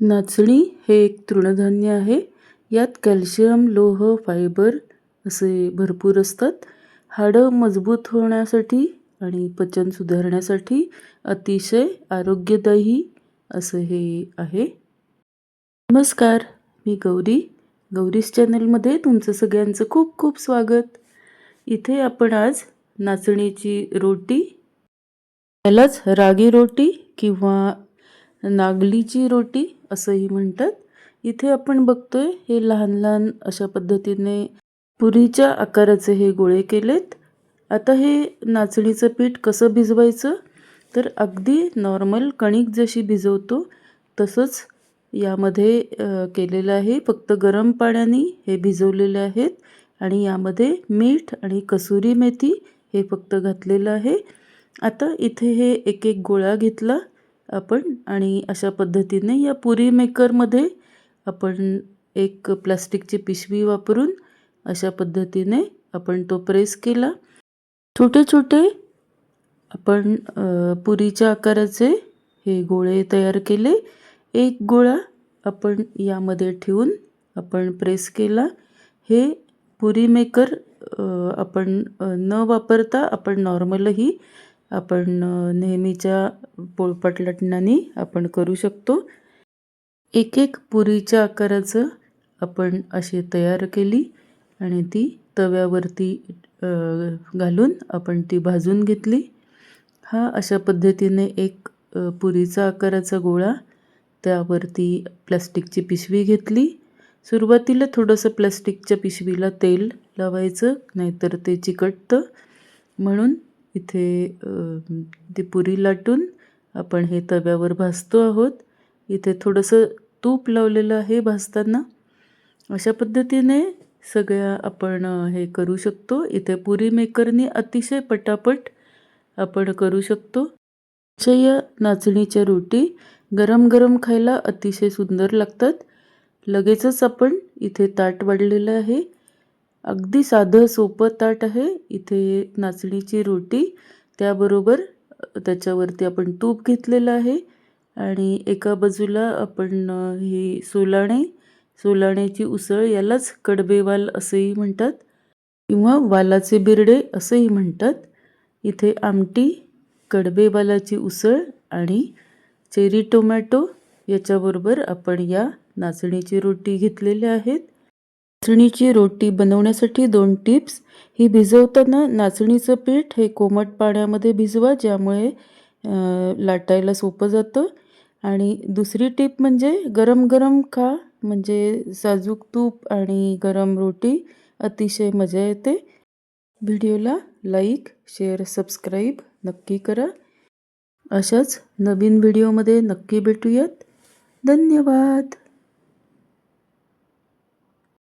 नाचणी हे एक तृणधान्य आहे. यात कॅल्शियम लोह फायबर असे भरपूर असतात. हाडं मजबूत होण्यासाठी आणि पचन सुधारण्यासाठी अतिशय आरोग्यदायी असं हे आहे. नमस्कार मी गौरी. गौरीस चॅनलमध्ये तुमचं सगळ्यांचं खूप खूप स्वागत. इथे आपण आज नाचणीची रोटी यालाच रागी रोटी किंवा नागलीची रोटी असंही म्हणतात. इथे आपण बघतोय हे लहान लहान अशा पद्धतीने पुरीच्या आकाराचे हे गोळे केलेत. आता हे नाचणीचं पीठ कसं भिजवायचं? तर अगदी नॉर्मल कणिक जशी भिजवतो तसंच यामध्ये केलेलं आहे फक्त गरम पाण्याने हे भिजवलेले आहेत. आणि यामध्ये मीठ आणि कसुरी मेथी हे फक्त घातलेलं आहे. आता इथे हे एक एक गोळा घेतला. आपण आणि अशा पद्धतीने या पुरी मेकरमध्ये आपण एक प्लास्टिकची पिशवी वापरून अशा पद्धतीने आपण तो प्रेस केला. छोटे छोटे आपण पुरीच्या आकाराचे हे गोळे तयार केले. एक गोळा आपण यामध्ये ठेवून आपण प्रेस केला. हे पुरी मेकर आपण न वापरता आपण नॉर्मलही आपण नेहमीच्या पोळपाट लाटण्याने आपण करू शकतो. एक एक पुरीच्या आकाराचं आपण अशी तयार केली आणि ती तव्यावरती घालून आपण ती भाजून घेतली. हा अशा पद्धतीने एक पुरीचा आकाराचा गोळा त्यावरती प्लॅस्टिकची पिशवी घेतली. सुरुवातीला थोडंसं प्लॅस्टिकच्या पिशवीला तेल लावायचं नाहीतर ते चिकटतं. म्हणून इथे ती पुरी लाटून आपण हे तव्यावर भाजतो आहोत. इथे थोडंसं तूप लावलेलं आहे भाजताना. अशा पद्धतीने सगळ्या आपण हे करू शकतो. इथे पुरी मेकरनी अतिशय पटापट आपण करू शकतो. अशा या नाचणीच्या रोटी गरम गरम खायला अतिशय सुंदर लागतात. लगेचच आपण इथे ताट वाढलेलं आहे. अगदी साधं सोपं ताट आहे. इथे नाचणीची रोटी त्याबरोबर त्याच्यावरती आपण तूप घेतलेलं आहे. आणि एका बाजूला आपण हे ही सोलाणे सोलाण्याची उसळ यालाच कडबेवाल असंही म्हणतात किंवा वालाचे बिरडे असंही म्हणतात. इथे आमटी कडबेवालाची उसळ आणि चेरी टोमॅटो याच्याबरोबर आपण या नाचणीची रोटी घेतलेल्या आहेत. नाचणीची रोटी बनवण्यासाठी दोन टिप्स. ही भिजवताना नाचणीचं पीठ हे कोमट पाण्यामध्ये भिजवा ज्यामुळे लाटायला सोपं जातं. आणि दुसरी टीप म्हणजे गरम गरम खा म्हणजे साजूक तूप आणि गरम रोटी अतिशय मजा येते. व्हिडिओला लाईक शेअर सबस्क्राईब नक्की करा. अशाच नवीन व्हिडिओमध्ये नक्की भेटूयात. धन्यवाद!